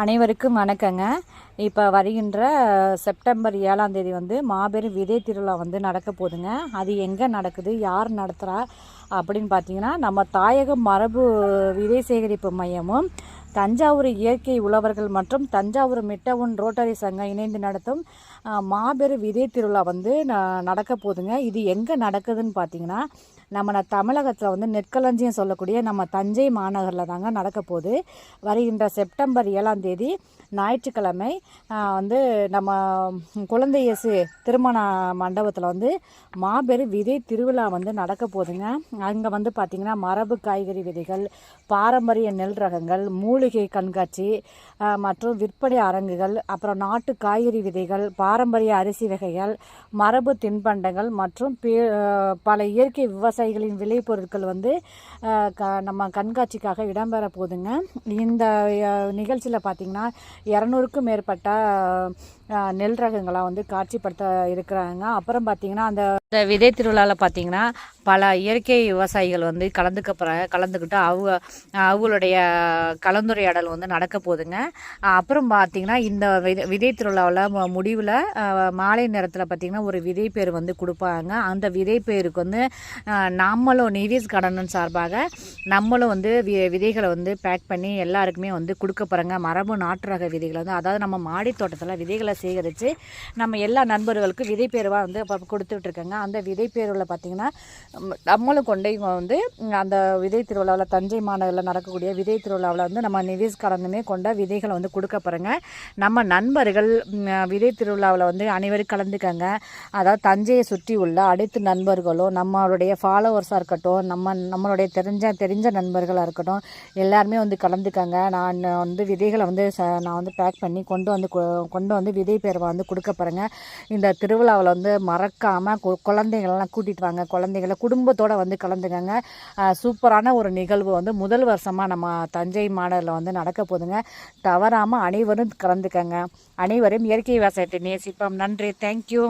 அனைவருக்கும் வணக்கங்க. இப்போ வருகின்ற செப்டம்பர் ஏழாம் தேதி வந்து மாபெரும் விதை திருவிழா வந்து நடக்க போகுதுங்க. அது எங்கே நடக்குது யார் நடத்துகிறா அப்படின்னு பார்த்தீங்கன்னா நம்ம தாயக மரபு விதை சேகரிப்பு மையமும் தஞ்சாவூர் இயற்கை உழவர்கள் மற்றும் தஞ்சாவூர் மிட்டவுன் ரோட்டரி சங்கம் இணைந்து நடத்தும் மாபெரும் விதை திருவிழா வந்து ந- நடக்க போகுதுங்க. இது எங்கே நடக்குதுன்னு பார்த்தீங்கன்னா நம்ம தமிழகத்தில் வந்து நெற்களஞ்சியம் சொல்லக்கூடிய நம்ம தஞ்சை மாநகரில் தாங்க நடக்க போகுது. வருகின்ற செப்டம்பர் ஏழாம் தேதி ஞாயிற்றுக்கிழமை வந்து நம்ம குழந்தை இயேசு திருமண மண்டபத்தில் வந்து மாபெரும் விதை திருவிழா வந்து நடக்க போகுதுங்க. அங்கே வந்து பார்த்திங்கன்னா மரபு காய்கறி விதைகள் பாரம்பரிய நெல் ரகங்கள் மூலிகை கண்காட்சி மற்றும் விற்பனை அரங்குகள் அப்புறம் நாட்டு காய்கறி விதைகள் பாரம்பரிய அரிசி வகைகள் மரபு தின்பண்டங்கள் மற்றும் பே- பல இயற்கை விவசாயிகளின் விளைபொருட்கள் வந்து க நம்ம கண்காட்சிக்காக இடம்பெற போகுதுங்க இந்த நிகழ்ச்சியில் பார்த்திங்கன்னா இரநூறுக்கும் மேற்பட்ட நெல் ரகங்களாக வந்து காட்சிப்படுத்த இருக்கிறாங்க. அப்புறம் பார்த்திங்கன்னா அந்த இந்த விதை திருவிழாவில் பார்த்திங்கன்னா பல இயற்கை விவசாயிகள் வந்து கலந்துக்க கலந்துக்கிட்டு அவங்க அவங்களுடைய கலந்துரையாடல் வந்து நடக்க போகுதுங்க அப்புறம் பார்த்திங்கன்னா இந்த விதை விதை திருவிழாவில் முடிவில் மாலை நேரத்தில் பார்த்திங்கன்னா ஒரு விதை பேர் வந்து கொடுப்பாங்க. அந்த விதை பேருக்கு வந்து நம்மளும் நிதிஷ் கடனன் சார்பாக நம்மளும் வந்து வி விதைகளை வந்து பேக் பண்ணி எல்லாருக்குமே வந்து கொடுக்க போகிறாங்க மரபு நாட்டு ரக விதைகளை வந்து அதாவது நம்ம மாடி தோட்டத்தில் விதைகளை சேகரித்து நம்ம எல்லா நண்பர்களுக்கும் விதை பேருவாக வந்து அப்போ கொடுத்துட்ருக்காங்க அந்த விதை பேருவில் பார்த்திங்கன்னா நம்மளும் கொண்டு வந்து அந்த விதை திருவிழாவில் தஞ்சை மாநகரில் நடக்கக்கூடிய விதை திருவிழாவில் வந்து நம்ம நிதிஷ் கொண்ட விதைகளை வந்து கொடுக்க நம்ம நண்பர்கள் விதை திருவிழாவில் வந்து அனைவரும் கலந்துக்கங்க. அதாவது தஞ்சையை சுற்றி உள்ள அனைத்து நண்பர்களும் நம்மளுடைய ஃபாலோவர்ஸாக இருக்கட்டும் நம்ம நம்மளுடைய தெரிஞ்ச தெரிஞ்ச நண்பர்களாக இருக்கட்டும் எல்லாருமே வந்து கலந்துக்கங்க. நான் வந்து விதைகளை வந்து ச- நான் வந்து பேக் பண்ணி கொண்டு வந்து கொ- கொண்டு வந்து விதை பேரை வந்து கொடுக்க போகிறேங்க இந்த திருவிழாவில் வந்து மறக்காமல் குழந்தைங்களெல்லாம் கூட்டிகிட்டு வாங்க. குழந்தைங்கள குடும்பத்தோடு வந்து கலந்துக்கங்க. சூப்பரான ஒரு நிகழ்வு வந்து முதல் வருஷமாக நம்ம தஞ்சை மாடலில் வந்து நடக்க போகுதுங்க தவறாமல் அனைவரும் கலந்துக்கங்க. அனைவரும் இயற்கை விவசாயத்தை நேசிப்போம். நன்றி. தேங்க்யூ